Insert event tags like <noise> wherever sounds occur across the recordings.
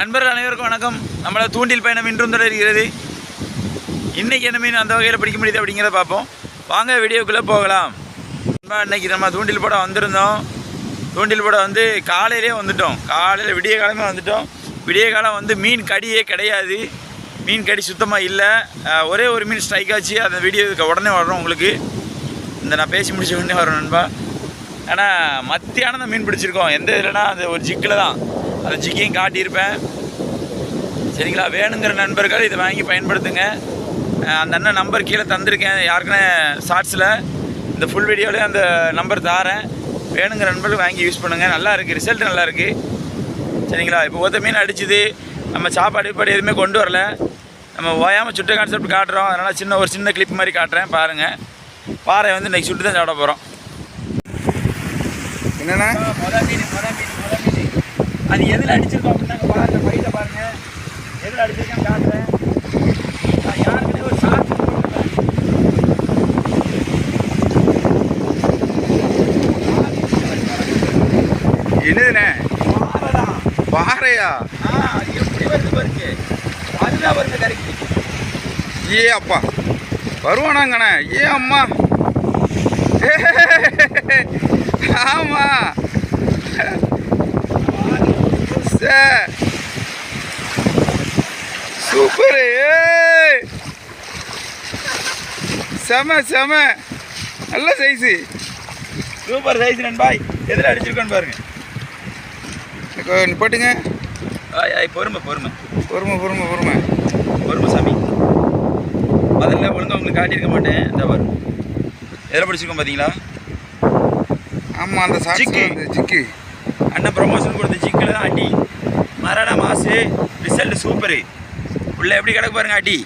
நண்பர்கள் அனைவருக்கும் வணக்கம். நம்மளோட தூண்டில் பயணம் இன்றும் தொடர்கிறது. இன்னைக்கு என்ன மீன் அந்த வகையில் பிடிக்க முடியுது அப்படிங்கிறத பார்ப்போம். வாங்க வீடியோக்குள்ளே போகலாம். நண்பா, இன்னைக்கு நம்ம தூண்டில் போட வந்திருந்தோம். தூண்டில் போட வந்து காலையிலே வந்துட்டோம். காலையில் விடிய காலமே வந்துட்டோம். விடிய காலம் வந்து மீன் கடியே கிடையாது. மீன் கடி சுத்தமாக இல்லை. ஒரே ஒரு மீன் ஸ்ட்ரைக் ஆச்சு. அந்த வீடியோ உடனே வர்றோம் உங்களுக்கு. இந்த நான் பேசி முடிச்ச உடனே வரணும் நண்பா. ஆனால் மத்தியானம் தான் மீன் பிடிச்சிருக்கோம். எந்த இதுலனா அந்த ஒரு ஜிக்கில் தான். அந்த ஜிக்கையும் காட்டியிருப்பேன். சரிங்களா? வேணுங்கிற நண்பர்கள் இதை வாங்கி பயன்படுத்துங்க. அந்த அண்ணன் நம்பர் கீழே தந்திருக்கேன். யாருக்குன்னு ஷார்ட்ஸில். இந்த ஃபுல் வீடியோலேயே அந்த நம்பர் தாரேன். வேணுங்கிற நண்பர்கள் வாங்கி யூஸ் பண்ணுங்கள் நல்லா இருக்குது ரிசல்ட் நல்லா இருக்குது சரிங்களா? இப்போ ஒத்த மீன் அடிச்சுது. நம்ம சாப்பாடு கீப்பாடு எதுவுமே கொண்டு வரல. நம்ம ஓயாமல் சுட்ட கான்செப்ட் காட்டுறோம். அதனால் சின்ன ஒரு சின்ன கிளிப் மாதிரி காட்டுறேன். பாருங்கள் பாறை வந்து இன்றைக்கி சுட்டு தான் சாப்பிட போகிறோம் என்னண்ணா? அது எதில் அடிச்சிருக்கோம் அப்படின்னாங்க பாருங்க பையில பாருங்க. எதில் அடிச்சிருக்கேன் காட்டுறேன். நான் யாருக்கிட்டே ஒரு சாக்கு என்னதுண்ணே? பாறையா ஆ எப்படி வருது பாருங்க. அதுதான் வருது கரைக்கு ஏ அப்பா. வருவானாங்கண்ணே. ஏ அம்மா. ஏ, ஆமா சே. சூப்பர். செம செம. நல்ல சைஸு சூப்பர் சைஸ் நண்பாய் எதில் அடிச்சிருக்கோன்னு பாருங்க. நிப்பாட்டுங்க ஆய் ஆய் பொறுமை பொறுமை. பொறுமை பொறுமை பொறுமை. பொறுமை சாமி. முதல்ல ஒழுங்கா உங்களுக்கு காட்டியிருக்க மாட்டேன். இந்த வரும் எதில் பிடிச்சிருக்கோம் பார்த்தீங்களா ஆமாம் அந்த சாட்சி சிக்கி. அண்ணன் ப்ரொமோஷன் கொடுத்த சிக்கில் தான் அடி. மரண மாசு. ரிசல்ட் சூப்பரு உள்ளே எப்படி கிடக்கு பாருங்க அடி.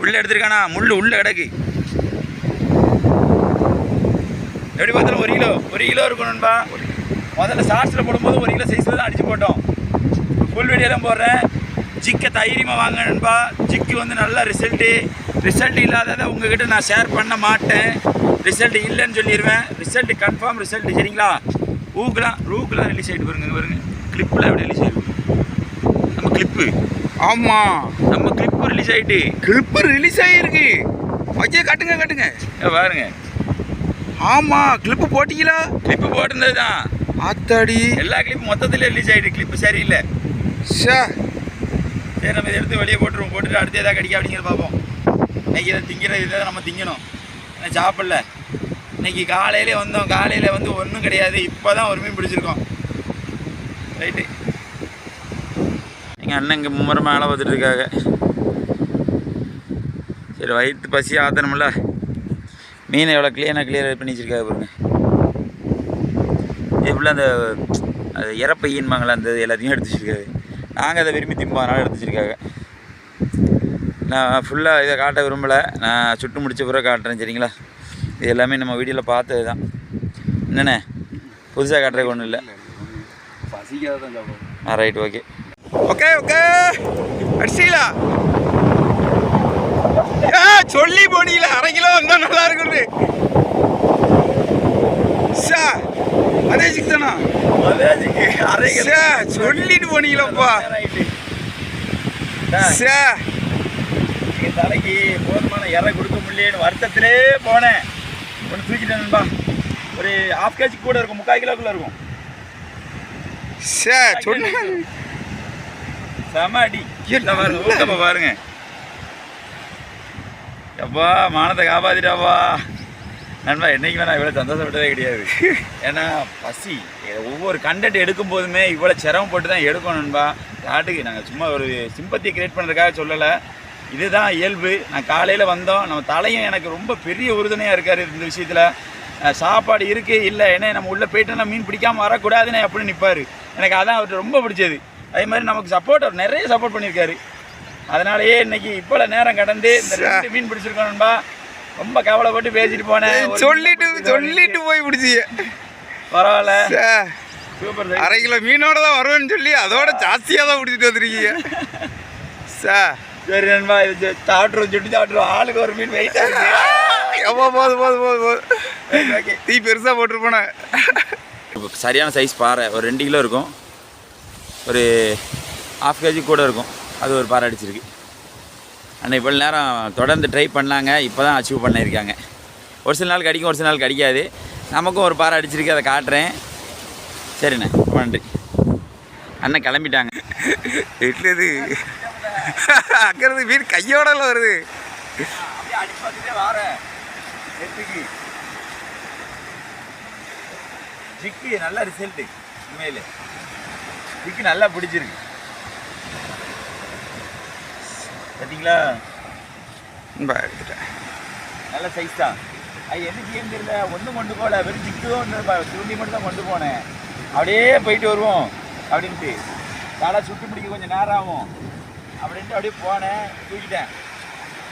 உள்ளே எடுத்துருக்கானா? முள் உள்ளே கிடக்கு. எப்படி பார்த்தாலும் ஒரு கிலோ ஒரு கிலோ இருக்கணும்பா முதல்ல ஷார்ட்ஸில் போடும்போது ஒரு கிலோ சைஸில் தான் அடித்து போட்டோம். ஃபுல் வீடியோலாம் போடுறேன். ஜிக்கை தைரியமாக வாங்க நண்பா. ஜிக்கு வந்து நல்ல ரிசல்ட்டு ரிசல்ட் இல்லாததை உங்ககிட்ட நான் ஷேர் பண்ண மாட்டேன். ரிசல்ட் இல்லைன்னு சொல்லிடுவேன் ரிசல்ட் கன்ஃபார்ம் ரிசல்ட் சரிங்களா? ஊக்கெலாம் ரூக்கெலாம் ரிலீஸ் ஆகிட்டு பாருங்க பாருங்க. கிளிப்பில் எப்படி ரிலீஸ் ஆகிருக்கு நம்ம கிளிப்பு ஆமாம் நம்ம கிளிப்பு ரிலீஸ் ஆகிட்டு கிளிப்பு ரிலீஸ் ஆகிருக்கு வைக்க காட்டுங்க காட்டுங்க. பாருங்க. ஆமாம் கிளிப்பு போட்டிங்களா? கிளிப்பு போட்டிருந்தது தான் ஆத்தாடி எல்லா கிளிப்பும் மொத்தத்தில் ரிலீஸ் ஆகிட்டு கிளிப்பு சரியில்லை. ஷே சரி நம்ம இதை எடுத்து வெளியே போட்டுருவோம் போட்டுட்டு அடுத்து எதாவது கடிக்க அப்படிங்கிறத பார்ப்போம் இன்னைக்கு இதை திங்கிற இதை நம்ம திங்கணும். ஏன்னா சாப்பிடல. இன்னைக்கு காலையிலே வந்தோம். காலையில் வந்து ஒன்றும் கிடையாது. இப்போ தான் ஒரு மீன் பிடிச்சிருக்கோம். ரைட்டு எங்கள் அண்ணன் இங்கே மும்முறை மேலே பார்த்துட்டு இருக்காங்க. சரி வயிற்று பசி ஆத்தணும்ல. மீனை எவ்வளோ க்ளீனாக கிளியர் பண்ணி வச்சுருக்காங்க பாருங்க. இது ஃபுல்லாக அந்த அது இறப்பையின்பாங்களே அந்த இது எல்லாத்தையும் எடுத்து வச்சுருக்காரு. நாங்கள் அதை விரும்பி திம்போம். அதனால் எடுத்து வச்சுருக்காங்க. நான் ஃபுல்லாக இதை காட்ட விரும்பலை. நான் சுட்டு முடிச்ச பிறகு காட்டுறேன் சரிங்களா? இது எல்லாமே நம்ம வீடியோவில் பார்த்தது தான் என்னண்ணே? புதுசாக காட்டுறதுக்கு ஒன்றும் இல்லை. ஆ ரைட் ஓகே ஓகே ஓகே அடிச்சிங்களா ஏ சொல்லி போனீங்களா அரை கிலோ வந்தா நல்லா இருக்குது ஷா அதே சிக்கனா ஷே சொல்லிட்டு போனீங்களாப்பா. எங்கள் தலைக்கு போதுமான இறை கொடுக்க முடியலன்னு வருத்தத்திலே போனேன். ஒன்று தூக்கிட்டேன் நண்பா. ஒரு ஹாஃப் கேஜி கூட இருக்கும் முக்கால் கிலோக்குள்ளே இருக்கும். ஷே சொன்ன. செம அடி. இந்த பாருங்க பாருங்க. எப்பா மானத்தை காப்பாத்திட்டாப்பா. நண்பா என்னைக்குமே நான் இவ்வளோ சந்தோஷப்பட்டதே கிடையாது. ஏன்னா பசி ஒவ்வொரு கண்டென்ட் எடுக்கும் போதுமே இவ்வளோ சிரமப்பட்டு தான் எடுக்கணும் நண்பா. காட்டுக்கு நாங்கள் சும்மா ஒரு சிம்பத்தி கிரியேட் பண்ணுறதுக்காக சொல்லலை. இதுதான் இயல்பு. நான் காலையில் வந்தோம். நம்ம தலையும் எனக்கு ரொம்ப பெரிய உறுதுணையாக இருக்கார் இந்த விஷயத்தில். சாப்பாடு இருக்குது இல்லை ஏன்னா நம்ம உள்ளே போயிட்டோம்னா மீன் பிடிக்காம வரக்கூடாதுன்னு அப்படின்னு நிற்பார் எனக்கு அதான் அவர்கிட்ட ரொம்ப பிடிச்சது. அதே மாதிரி நமக்கு சப்போர்ட் அவர் நிறைய சப்போர்ட் பண்ணியிருக்காரு. அதனாலேயே இன்னைக்கு இப்போ நேரம் கடந்து இந்த ரெண்டு மீன் பிடிச்சிருக்கோம்பா ரொம்ப கவலைப்பட்டு பேசிட்டு போனேன். சொல்லிட்டு சொல்லிட்டு போய் பிடிச்சிங்க பரவாயில்ல. சூப்பர் அரை கிலோ மீனோட தான் வருவேன்னு சொல்லி அதோட ஜாஸ்தியாக தான் பிடிச்சிட்டு வந்திருக்கீங்க. சே. சரி நண்பா இது சாப்பிட்ருவோம் சுட்டி சாப்பிட்ருவோம் ஆளுக்கு ஒரு மீன் வெயிட் ஆகுது எவ்வளோ போது போது போது போது. ஓகே தீ பெருசாக போட்டிருப்பேனே சரியான சைஸ் பாறை ஒரு ரெண்டு கிலோ இருக்கும். ஒரு ஆஃப் கேஜி கூட இருக்கும். அது ஒரு பாறை அடிச்சிருக்கு. ஆனால் இவ்வளோ நேரம் தொடர்ந்து ட்ரை பண்ணாங்க. இப்போ தான் அச்சீவ் பண்ணியிருக்காங்க. ஒரு சில நாள் கிடைக்கும் ஒரு சில நாள் கிடைக்காது. நமக்கும் ஒரு பாறை அடிச்சிருக்கு அதை காட்டுறேன். சரிண்ணே நன்றி. அண்ணன் கிளம்பிட்டாங்க. என்னது அங்கிறது மீன் கையோடல வருது. ஜிக்கு நல்ல ரிசல்ட்டு உண்மையிலே ஜிக்கு நல்லா பிடிச்சிருக்கு. பார்த்தீங்களா எடுத்துட்டேன். நல்ல சைஸ் தான். அது என்ன செய்ய தெரியல? ஒன்றும் கொண்டு போகல. வெறும் ஜிக்கும் ஒன்று சுருண்டி மட்டும் தான் கொண்டு போனேன். அப்படியே போயிட்டு வருவோம். அப்படின்ட்டு. தலை சுட்டு பிடிக்க கொஞ்சம் நேரம் ஆகும். அப்படின்ட்டு அப்படியே போனேன் தூக்கிட்டேன்.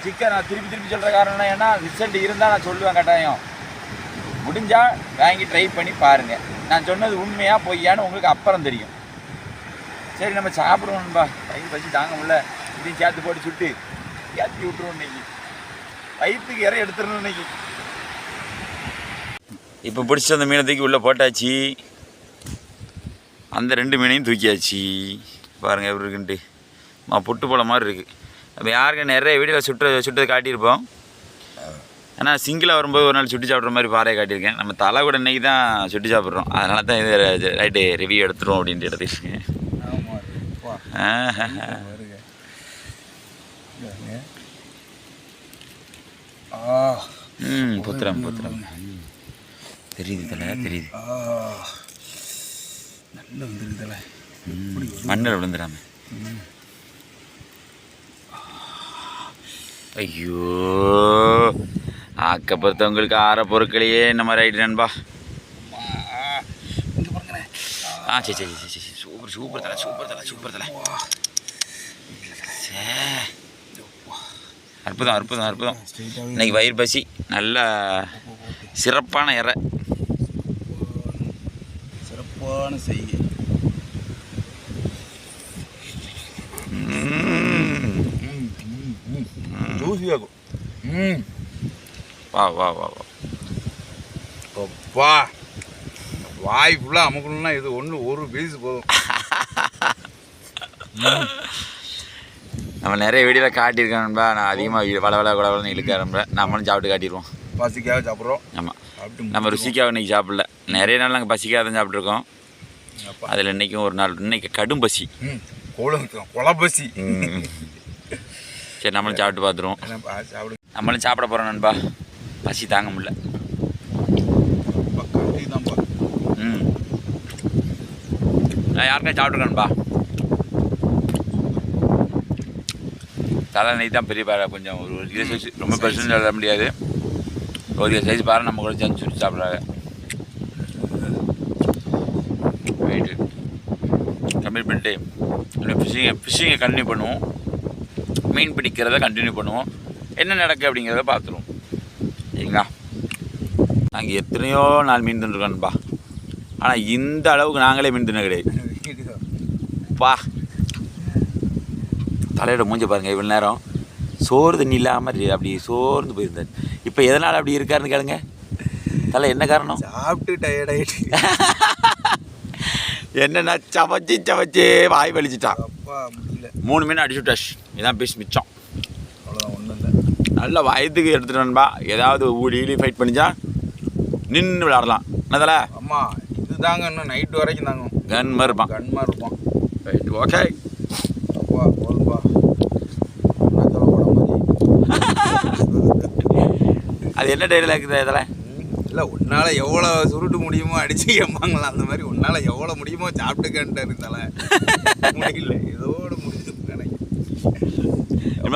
சிக்கன் நான் திருப்பி திருப்பி சொல்கிற காரணம் ஏன்னா ரிசல்ட் இருந்தால் நான் சொல்லுவேன் கட்டாயம். முடிஞ்சால் வாங்கி ட்ரை பண்ணி பாருங்கள் நான் சொன்னது உண்மையாக பொய்யான்னு உங்களுக்கு அப்புறம் தெரியும். சரி நம்ம சாப்பிடுவோம்பா வயிறு பசி தாங்க முடியல. இதையும் சேர்த்து போட்டு சுட்டு ஏற்றி விட்டுருவோம் இன்னைக்கு. வயிற்றுக்கு இறை எடுத்துடணும் இன்னைக்கு. இப்போ பிடிச்ச அந்த மீனை தூக்கி உள்ளே போட்டாச்சு. அந்த ரெண்டு மீனையும் தூக்கியாச்சு. பாருங்கள் எப்படி இருக்குன்ட்டு. புட்டு போல மாதிரி இருக்குது நம்ம யாருக்கு நிறைய வீடியோவில் சுட்டு சுட்டது காட்டியிருப்போம். ஏன்னா சிங்கிளாக வரும்போது ஒரு நாள் சுட்டு சாப்பிட்ற மாதிரி பாறையை காட்டியிருக்கேன். நம்ம தலை கூட இன்னைக்கு தான் சுட்டு சாப்பிட்றோம். அதனால தான் இது ரைட்டு ரிவ்யூ எடுத்துருவோம் அப்படின்ட்டு எடுத்துருக்கேன். ம் புத்திரம் புத்திரம். தெரியுது தலை தெரியுது. மண்ணில் விழுந்துடாம ஐயோ. ஆக்கப்படுத்தவங்களுக்கு ஆற பொருட்களையே இந்த மாதிரி ஆயிட்டு நண்பா. ஆ சரி சரி சரி சரி. சூப்பர் சூப்பர் தலை சூப்பர் தலை சூப்பர் தலை. சே. அற்புதம் அற்புதம் அற்புதம். இன்னைக்கு வயிறு பசி நல்ல சிறப்பான இறை. சிறப்பான செய்கை. ஜூசியாகும் ம் வா வா வா வா அப்பா வாய் ஃபுல்லாக அமுக்கணும்னா இது ஒன்று ஒரு பீஸ் போதும். <laughs> நம்ம நிறைய வீடியோவில் காட்டியிருக்கோம்பா நான் அதிகமாக வள வள குட வளன்னு இழுக்க ஆரம்பிப்பேன் நம்மளும் சாப்பிட்டு காட்டிடுவோம் பசிக்காக சாப்பிட்றோம். ஆமாம் நம்ம ருசிக்காக இன்னைக்கு சாப்பிடல. நிறைய நாள் நாங்கள் பசிக்காக தான் சாப்பிட்ருக்கோம் அப்பா. அதில் இன்றைக்கும் ஒரு நாள் இன்னைக்கு கடும் பசி. கொழுங்க கொலபசி சரி நம்மளும் சாப்பிட்டு பார்த்துருவோம். நம்மளும் சாப்பிட போகிறோம் நண்பா. பசி தாங்க தான்ப்பா ம். நான் யாருக்கும் சாப்பிட்ருக்கேன்பா தலை நெய் தான் பெரிய பாறை கொஞ்சம் ஒரு ஒரு கிலோ சைஸ் ரொம்ப பெருசுன்னு சொல்ல முடியாது. ஒரு கிலோ சைஸ் பாறை நம்ம கூட சேர்ந்து சுற்றி சாப்பிட்றாங்க. ரைட்டு கம்ப்ளீட் பண்ணிட்டு ஃபிஷிங்கை ஃபிஷிங்கை கண்டினியூ பண்ணுவோம். மீன் பிடிக்கிறத கண்டினியூ பண்ணுவோம். என்ன நடக்கு அப்படிங்கிறத பார்த்துருவோம். சரிங்களா? நாங்கள் எத்தனையோ நாள் மீன் தின்னுருக்கோன்பா ஆனால் இந்த அளவுக்கு நாங்களே மீன் தின்ன கிடையாது. பா. தலையோட மூஞ்ச பாருங்க இவ்வளோ நேரம். சோறு தண்ணி இல்லாமல் அப்படி சோர்ந்து போயிருந்தார். இப்போ எதனால் அப்படி இருக்காருன்னு கேளுங்க. தலை என்ன காரணம்? சாப்பிட்டு டயர்ட் ஆகிட்டு <laughs> என்னென்ன சமைச்சு சமைச்சு வாய் வலிச்சிட்டான். மூணு மீன் அடிச்சு விட்டாச்சு இதான் பீஸ் மிச்சம். அவ்வளோதான் ஒன்றும் இல்லை. நல்ல வயதுக்கு எடுத்துட்டு வரணும்பா ஏதாவது ஊடி ஈடி ஃபைட் பண்ணிச்சா நின்று விளையாடலாம் என்னதல? அம்மா இது தாங்க இன்னும் நைட்டு வரைக்கும் தாங்க. கன் மாதிரி இருப்பான். கண்மா இருப்பான். ரைட் ஓகே அப்பா போதும்பா. <laughs> அது என்ன டைரியில் இருக்குது இதில் இல்லை உன்னால் எவ்வளோ சுருட்டு முடியுமோ அடிச்சு ஏமாங்களாம் அந்த மாதிரி உன்னால் எவ்வளோ முடியுமோ சாப்பிட்டுக்கன்ட்டு இருந்தால. முடியல. இதோட முடிஞ்சு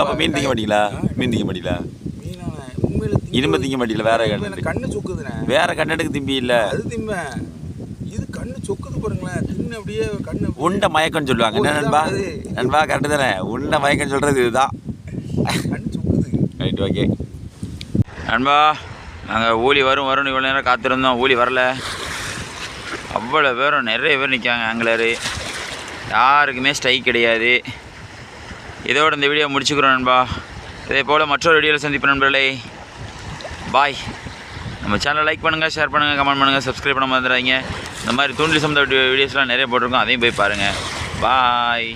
அப்போ மீன் திங்க மாட்டீங்களா? மீன் திங்க மாட்டீங்களா? இனிமே திங்க மாட்டீங்களா? வேற கண்ணு கண்ணு சொக்குதுண்ணே. வேற கண்ணடுக்கு திம்பி இல்லை. அது திம்பேன் இது கண்ணு சொக்குது பாருங்களேன். தின்னு அப்படியே கண்ணு உண்ட மயக்கம்னு சொல்லுவாங்க. என்ன நண்பா. நண்பா கரெக்டு தானே? உண்ட மயக்கம் சொல்கிறது இதுதான். கண்ணு சொக்குது. ரைட் ஓகே நண்பா. நாங்கள் ஊழி வரும் வரும்னு இவ்வளோ நேரம் காத்திருந்தோம். ஊழி வரல. அவ்வளோ பேரும் நிறைய பேர் நிற்காங்க ஆங்கிலரு யாருக்குமே ஸ்ட்ரைக் கிடையாது. இதோட இந்த வீடியோ முடிச்சுக்கிறோம் நண்பா. இதே போல் மற்றொரு வீடியோவில் சந்திப்போம் நண்பர்களே. பாய் நம்ம சேனலை லைக் பண்ணுங்கள் ஷேர் பண்ணுங்கள் கமெண்ட் பண்ணுங்கள் சப்ஸ்கிரைப் பண்ண மறந்துடாதீங்க. இந்த மாதிரி தூண்டில் சம்மந்த வீடியோஸ்லாம் நிறைய போட்டிருக்கோம். அதையும் போய் பாருங்கள் பாய்